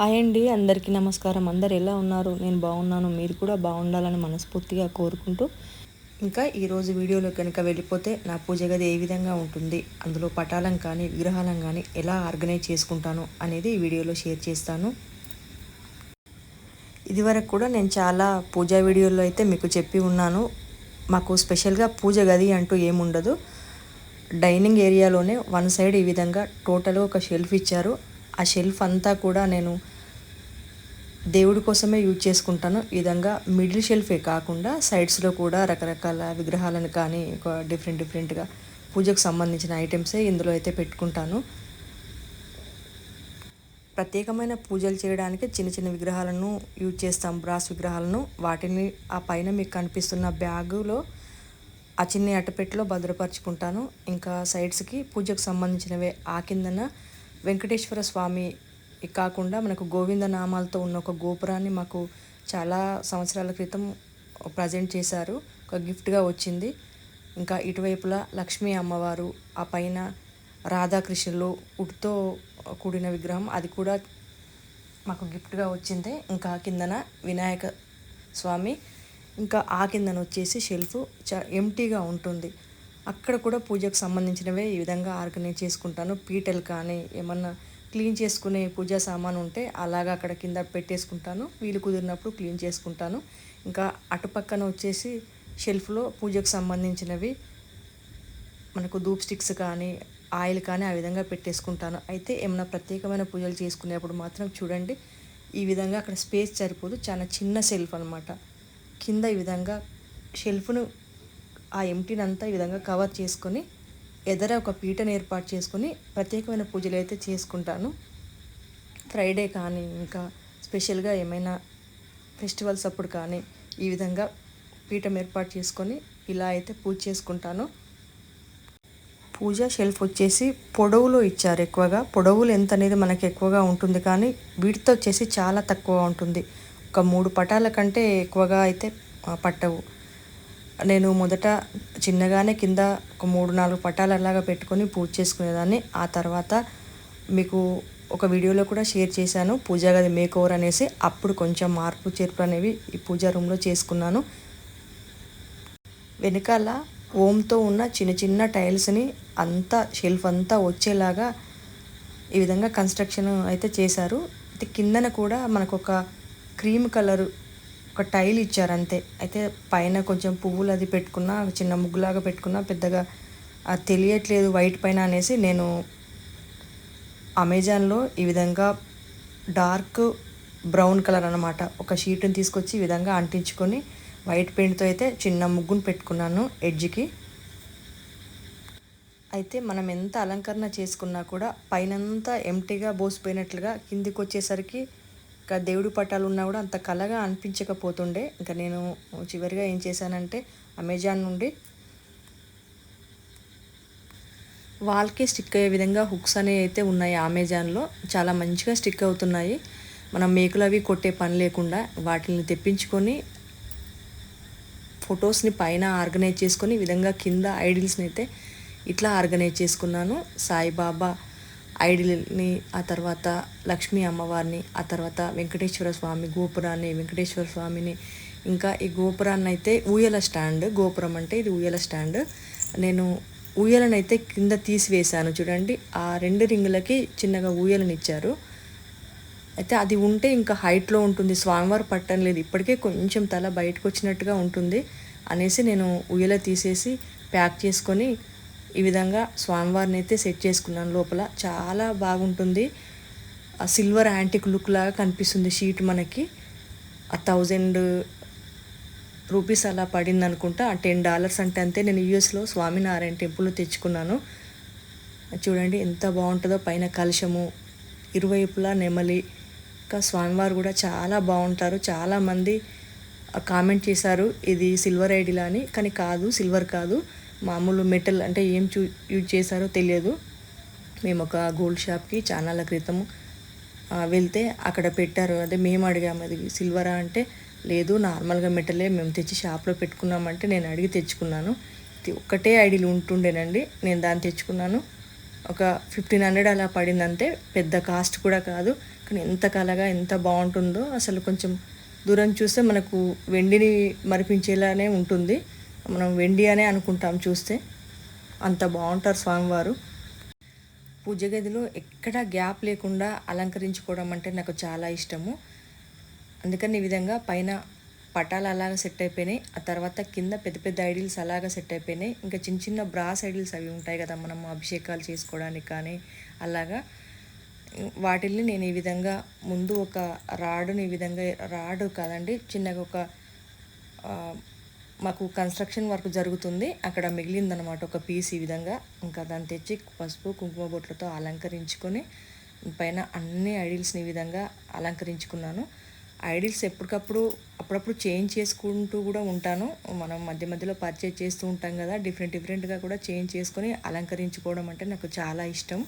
Hi అండి అందరికీ నమస్కారం. అందరు ఎలా ఉన్నారు? నేను బాగున్నాను. మీరు కూడా బాగుండాలని మనస్ఫూర్తిగా కోరుకుంటూ ఇంకా ఈరోజు వీడియోలో కనుక వెళ్ళిపోతే నా పూజ గది ఏ విధంగా ఉంటుంది? అందులో పటాలం కానీ విగ్రహాలను కానీ ఎలా ఆర్గనైజ్ చేసుకుంటాను అనేది ఈ వీడియోలో షేర్ చేస్తాను. ఇదివరకు కూడా నేను చాలా పూజా వీడియోలో అయితే మీకు చెప్పి ఉన్నాను. మాకు స్పెషల్గా పూజ గది అంటూ ఏముండదు. డైనింగ్ ఏరియాలోనే వన్ సైడ్ ఈ విధంగా టోటల్గా ఒక షెల్ఫ్ ఇచ్చారు. ఆ షెల్ఫ్ అంతా కూడా నేను దేవుడి కోసమే యూజ్ చేసుకుంటాను. ఈ విధంగా మిడిల్ షెల్ఫే కాకుండా సైడ్స్లో కూడా రకరకాల విగ్రహాలను కానీ ఒక డిఫరెంట్ డిఫరెంట్గా పూజకు సంబంధించిన ఐటమ్సే ఇందులో అయితే పెట్టుకుంటాను. ప్రత్యేకమైన పూజలు చేయడానికి చిన్న చిన్న విగ్రహాలను యూజ్ చేస్తాం. బ్రాస్ విగ్రహాలను. వాటిని ఆ పైన మీకు కనిపిస్తున్న బ్యాగులో ఆ చిన్న అట్టపెట్టలో భద్రపరుచుకుంటాను. ఇంకా సైడ్స్కి పూజకు సంబంధించినవే. ఆ కిందన వెంకటేశ్వర స్వామి కాకుండా మనకు గోవింద నామాలతో ఉన్న ఒక గోపురాన్ని మాకు చాలా సంవత్సరాల క్రితం ప్రజెంట్ చేశారు. ఒక గిఫ్ట్గా వచ్చింది. ఇంకా ఇటువైపులా లక్ష్మీ అమ్మవారు ఆ పైన రాధాకృష్ణులు ఉడితో కూడిన విగ్రహం అది కూడా మాకు గిఫ్ట్గా వచ్చింది. ఇంకా కిందన వినాయక స్వామి ఇంకా ఆ కిందన వచ్చేసి షెల్ఫ్ చా ఎంటీగా ఉంటుంది. అక్కడ కూడా పూజకు సంబంధించినవే ఈ విధంగా ఆర్గనైజ్ చేసుకుంటాను. పీటలు కానీ ఏమన్నా క్లీన్ చేసుకునే పూజా సామాను ఉంటే అలాగా అక్కడ కింద పెట్టేసుకుంటాను. వీలు కుదిరినప్పుడు క్లీన్ చేసుకుంటాను. ఇంకా అటుపక్కన వచ్చేసి షెల్ఫ్లో పూజకు సంబంధించినవి మనకు ధూప్ స్టిక్స్ కానీ ఆయిల్ కానీ ఆ విధంగా పెట్టేసుకుంటాను. అయితే ఏమైనా ప్రత్యేకమైన పూజలు చేసుకునేప్పుడు మాత్రం చూడండి ఈ విధంగా అక్కడ స్పేస్ సరిపోదు. చాలా చిన్న షెల్ఫ్ అనమాట కింద ఈ విధంగా షెల్ఫ్ను ఆ ఎంటీని అంతా ఈ విధంగా కవర్ చేసుకొని ఎదర ఒక పీటను ఏర్పాటు చేసుకొని ప్రత్యేకమైన పూజలు అయితే చేసుకుంటాను. ఫ్రైడే కానీ ఇంకా స్పెషల్గా ఏమైనా ఫెస్టివల్స్ అప్పుడు కానీ ఈ విధంగా పీఠం ఏర్పాటు చేసుకొని ఇలా అయితే పూజ చేసుకుంటాను. పూజ షెల్ఫ్ వచ్చేసి పొడవులో ఇచ్చారు ఎక్కువగా. పొడవులు ఎంత అనేది మనకి ఎక్కువగా ఉంటుంది కానీ వీటితో వచ్చేసి చాలా తక్కువ ఉంటుంది. ఒక మూడు పటాల కంటే ఎక్కువగా అయితే పట్టవు. నేను మొదట చిన్నగానే కింద ఒక మూడు నాలుగు పట్టాలు అలాగా పెట్టుకొని పూజ చేసుకునేదాన్ని. ఆ తర్వాత మీకు ఒక వీడియోలో కూడా షేర్ చేశాను పూజా గది మేక్ ఓవర్ అనేసి. అప్పుడు కొంచెం మార్పు చేర్పు అనేవి ఈ పూజా రూమ్లో చేసుకున్నాను. వెనకాల ఓంతో ఉన్న చిన్న చిన్న టైల్స్ని అంతా షెల్ఫ్ అంతా వచ్చేలాగా ఈ విధంగా కన్స్ట్రక్షన్ అయితే చేశారు. కిందన కూడా మనకు ఒక క్రీమ్ కలరు ఒక టైల్ ఇచ్చారు అంతే. అయితే పైన కొంచెం పువ్వులు అది పెట్టుకున్నా చిన్న ముగ్గులాగా పెట్టుకున్నా పెద్దగా అది తెలియట్లేదు వైట్ పైన అనేసి నేను అమెజాన్లో ఈ విధంగా డార్క్ బ్రౌన్ కలర్ అనమాట ఒక షీట్ని తీసుకొచ్చి ఈ విధంగా అంటించుకొని వైట్ పెయింట్తో అయితే చిన్న ముగ్గును పెట్టుకున్నాను ఎడ్జ్కి. అయితే మనం ఎంత అలంకరణ చేసుకున్నా కూడా పైనంతా ఎంటీగా బోసిపోయినట్లుగా కిందికి వచ్చేసరికి ఇంకా దేవుడి పట్టాలు ఉన్నా కూడా అంత కలగా అనిపించకపోతుండే. ఇంకా నేను చివరిగా ఏం చేశానంటే అమెజాన్ నుండి వాల్కి స్టిక్ అయ్యే విధంగా హుక్స్ అనేవి అయితే ఉన్నాయి అమెజాన్లో. చాలా మంచిగా స్టిక్ అవుతున్నాయి. మనం మేకులు అవి కొట్టే పని లేకుండా వాటిని తెప్పించుకొని ఫొటోస్ని పైన ఆర్గనైజ్ చేసుకొని విధంగా కింద ఐడిల్స్ని అయితే ఇట్లా ఆర్గనైజ్ చేసుకున్నాను. సాయిబాబా ఐడిల్ని ఆ తర్వాత లక్ష్మీ అమ్మవారిని ఆ తర్వాత వెంకటేశ్వర స్వామి గోపురాన్ని వెంకటేశ్వర స్వామిని. ఇంకా ఈ గోపురాన్ని అయితే ఊయల స్టాండ్. గోపురం అంటే ఇది ఊయల స్టాండ్. నేను ఊయలనైతే కింద తీసివేశాను. చూడండి ఆ రెండు రింగులకి చిన్నగా ఊయలని ఇచ్చారు అయితే అది ఉంటే ఇంకా హైట్లో ఉంటుంది. స్వామివారు పట్టం లేదు. ఇప్పటికే కొంచెం తల బయటకు వచ్చినట్టుగా ఉంటుంది అనేసి నేను ఉయ్యల తీసేసి ప్యాక్ చేసుకొని ఈ విధంగా స్వామివారిని అయితే సెట్ చేసుకున్నాను లోపల. చాలా బాగుంటుంది. ఆ సిల్వర్ యాంటిక్ లుక్ లాగా కనిపిస్తుంది షీట్ మనకి. ఆ థౌజండ్ రూపీస్ అలా పడింది అనుకుంటా. ఆ టెన్ డాలర్స్ అంటే అంతే. నేను యూఎస్లో స్వామినారాయణ టెంపుల్ తెచ్చుకున్నాను. చూడండి ఎంత బాగుంటుందో. పైన కలశము ఇరువైపులా నెమలి. ఇంకా స్వామివారు కూడా చాలా బాగుంటారు. చాలామంది కామెంట్ చేశారు ఇది సిల్వర్ ఐడిలా అని. కానీ కాదు సిల్వర్ కాదు. మామూలు మెటల్ అంటే ఏం చూ యూజ్ చేశారో తెలియదు. మేము ఒక గోల్డ్ షాప్కి చాలా క్రితం వెళ్తే అక్కడ పెట్టారు. అదే మేము అడిగాము అది సిల్వరా అంటే? లేదు నార్మల్గా మెటలే మేము తెచ్చి షాప్లో పెట్టుకున్నామంటే నేను అడిగి తెచ్చుకున్నాను. ఒక్కటే ఐడీలు ఉంటుండేనండి. నేను దాన్ని తెచ్చుకున్నాను. ఒక ఫిఫ్టీన్ హండ్రెడ్ అలా పడిందంటే పెద్ద కాస్ట్ కూడా కాదు. కానీ ఎంత కలగా ఎంత బాగుంటుందో అసలు కొంచెం దూరం చూస్తే మనకు వెండిని మరిపించేలానే ఉంటుంది. మనం వెండి అనే అనుకుంటాం చూస్తే. అంత బాగుంటారు స్వామివారు. పూజ గదిలో ఎక్కడ గ్యాప్ లేకుండా అలంకరించుకోవడం అంటే నాకు చాలా ఇష్టము. అందుకని ఈ విధంగా పైన పటాలు అలాగా సెట్ అయిపోయినాయి. ఆ తర్వాత కింద పెద్ద పెద్ద ఐడిల్స్ అలాగా సెట్ అయిపోయినాయి. ఇంకా చిన్న చిన్న బ్రాస్ ఐడిల్స్ అవి ఉంటాయి కదా మనం అభిషేకాలు చేసుకోవడానికి కానీ అలాగా. వాటిల్ని నేను ఈ విధంగా ముందు ఒక రాడుని ఈ విధంగా రాడు కాదండి చిన్నగా ఒక మాకు కన్స్ట్రక్షన్ వర్క్ జరుగుతుంది. అక్కడ మిగిలిందనమాట ఒక పీస్ ఈ విధంగా. ఇంకా దాన్ని తెచ్చి పసుపు కుంకుమ బొట్లతో అలంకరించుకొని పైన అన్ని ఐడిల్స్ని ఈ విధంగా అలంకరించుకున్నాను. ఐడిల్స్ ఎప్పటికప్పుడు అప్పుడప్పుడు చేంజ్ చేసుకుంటూ కూడా ఉంటాను. మనం మధ్య మధ్యలో పర్చేజ్ చేస్తూ ఉంటాం కదా డిఫరెంట్ డిఫరెంట్గా కూడా చేంజ్ చేసుకొని అలంకరించుకోవడం అంటే నాకు చాలా ఇష్టం.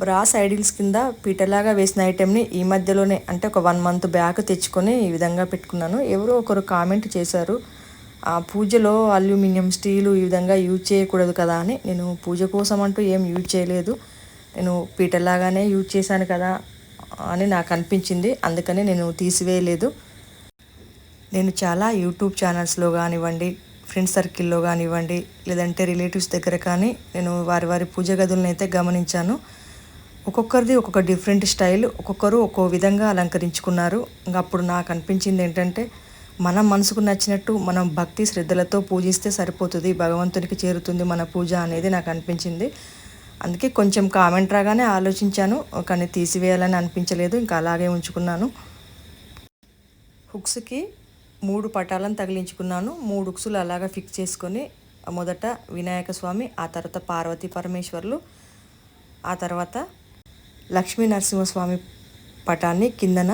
బ్రాస్ ఐడిల్స్ కింద పీటలాగా వేసిన ఐటెంని ఈ మధ్యలోనే అంటే ఒక వన్ మంత్ బ్యాక్ తెచ్చుకొని ఈ విధంగా పెట్టుకున్నాను. ఎవరో ఒకరు కామెంట్ చేశారు ఆ పూజలో అల్యూమినియం స్టీలు ఈ విధంగా యూజ్ చేయకూడదు కదా అని. నేను పూజ కోసం అంటూ ఏం యూజ్ చేయలేదు. నేను పీటలాగానే యూజ్ చేశాను కదా అని నాకు అనిపించింది. అందుకని నేను తీసివేయలేదు. నేను చాలా యూట్యూబ్ ఛానల్స్లో కానివ్వండి ఫ్రెండ్స్ సర్కిల్లో కానివ్వండి లేదంటే రిలేటివ్స్ దగ్గర కానీ నేను వారి వారి పూజ గదులను అయితే గమనించాను. ఒక్కొక్కరిది ఒక్కొక్క డిఫరెంట్ స్టైల్ ఒక్కొక్కరు ఒక్కో విధంగా అలంకరించుకున్నారు. ఇంకా అప్పుడు నాకు అనిపించింది ఏంటంటే మన మనసుకు నచ్చినట్టు మనం భక్తి శ్రద్ధలతో పూజిస్తే సరిపోతుంది భగవంతునికి చేరుతుంది మన పూజ అనేది నాకు అనిపించింది. అందుకే కొంచెం కామెంట్ రాగానే ఆలోచించాను కానీ తీసివేయాలని అనిపించలేదు ఇంకా అలాగే ఉంచుకున్నాను. హుక్స్కి మూడు పటాలను తగిలించుకున్నాను. మూడు హుక్సులు అలాగా ఫిక్స్ చేసుకొని మొదట వినాయక స్వామి ఆ తర్వాత పార్వతీ పరమేశ్వర్లు ఆ తర్వాత లక్ష్మీ నరసింహస్వామి పటాన్ని కిందన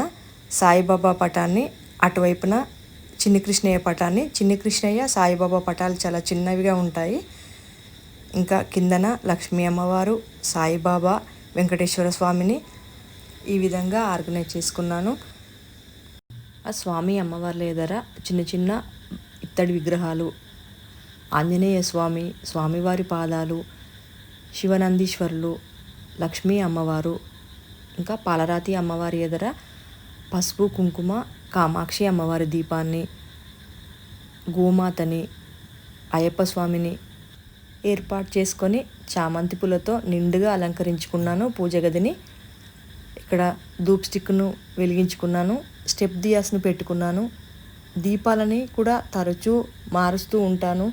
సాయిబాబా పటాన్ని అటువైపున చిన్ని కృష్ణయ్య పటాన్ని. చిన్ని కృష్ణయ్య సాయిబాబా పటాలు చాలా చిన్నవిగా ఉంటాయి. ఇంకా కిందన లక్ష్మీ అమ్మవారు సాయిబాబా వెంకటేశ్వర స్వామిని ఈ విధంగా ఆర్గనైజ్ చేసుకున్నాను. ఆ స్వామి అమ్మవార్ల ఎదర చిన్న చిన్న ఇత్తడి విగ్రహాలు ఆంజనేయ స్వామి స్వామివారి పాదాలు శివనందీశ్వరులు లక్ష్మీ అమ్మవారు ఇంకా పాలరాతి అమ్మవారి ఎదర పసుపు కుంకుమ కామాక్షి అమ్మవారి దీపాన్ని గోమాతని అయ్యప్ప స్వామిని ఏర్పాటు చేసుకొని చామంతి పూలతో నిండుగా అలంకరించుకున్నాను పూజ గదిని. ఇక్కడ ధూప్ స్టిక్ను వెలిగించుకున్నాను స్టెప్ దియాస్ను పెట్టుకున్నాను. దీపాలని కూడా తరచూ మారుస్తూ ఉంటాను.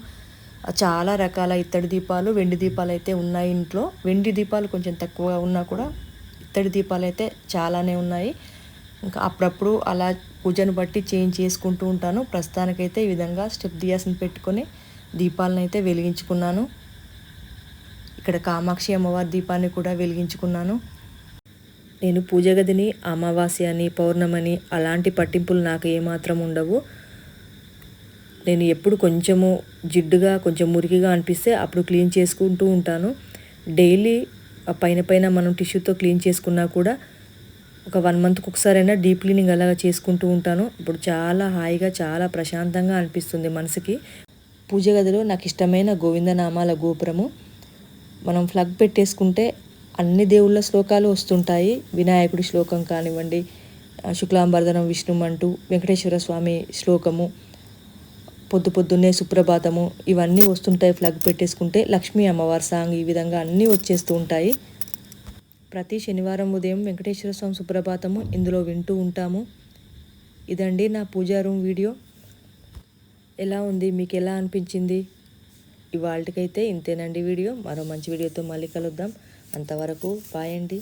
చాలా రకాల ఇత్తడి దీపాలు వెండి దీపాలు అయితే ఉన్నాయి ఇంట్లో. వెండి దీపాలు కొంచెం తక్కువగా ఉన్నా కూడా ఇత్తడి దీపాలు అయితే చాలానే ఉన్నాయి. ఇంకా అప్పుడప్పుడు అలా పూజను బట్టి చేంజ్ చేసుకుంటూ ఉంటాను. ప్రస్తుతానికైతే ఈ విధంగా స్టెప్ దియాస్ని పెట్టుకొని దీపాలను అయితే వెలిగించుకున్నాను. ఇక్కడ కామాక్షి అమ్మవారి దీపాన్ని కూడా వెలిగించుకున్నాను. నేను పూజ గదిని అమావాస్య అని పౌర్ణమని అలాంటి పట్టింపులు నాకు ఏమాత్రం ఉండవు. నేను ఎప్పుడు కొంచెము జిడ్డుగా కొంచెం మురికిగా అనిపిస్తే అప్పుడు క్లీన్ చేసుకుంటూ ఉంటాను. డైలీ ఆ పైన పైన మనం టిష్యూతో క్లీన్ చేసుకున్నా కూడా ఒక వన్ మంత్కి ఒకసారైనా డీప్ క్లీనింగ్ అలాగా చేసుకుంటూ ఉంటాను. ఇప్పుడు చాలా హాయిగా చాలా ప్రశాంతంగా అనిపిస్తుంది మనసుకి. పూజ గదిలో నాకు ఇష్టమైన గోవిందనామాల గోపురము. మనం ఫ్లగ్ పెట్టేసుకుంటే అన్ని దేవుళ్ళ శ్లోకాలు వస్తుంటాయి. వినాయకుడి శ్లోకం కానివ్వండి శుక్లాంబర్ధనం విష్ణుమంటూ వెంకటేశ్వర స్వామి శ్లోకము. పొద్దు పొద్దున్నే సుప్రభాతము. ఇవన్నీ వస్తుంటాయి ఫ్లగ్ పెట్టేసుకుంటే లక్ష్మీ అమ్మవారి సాంగ్ ఈ విధంగా అన్నీ వచ్చేస్తూ ఉంటాయి. ప్రతి శనివారం ఉదయం వెంకటేశ్వర స్వామి సుప్రభాతము ఇందులో వింటూ ఉంటాము. ఇదండి నా పూజా రూమ్ వీడియో. ఎలా ఉంది? మీకు ఎలా అనిపించింది? ఇవాళకైతే ఇంతేనండి వీడియో. మరో మంచి వీడియోతో మళ్ళీ కలుద్దాం. అంతవరకు బాయ్ అండి.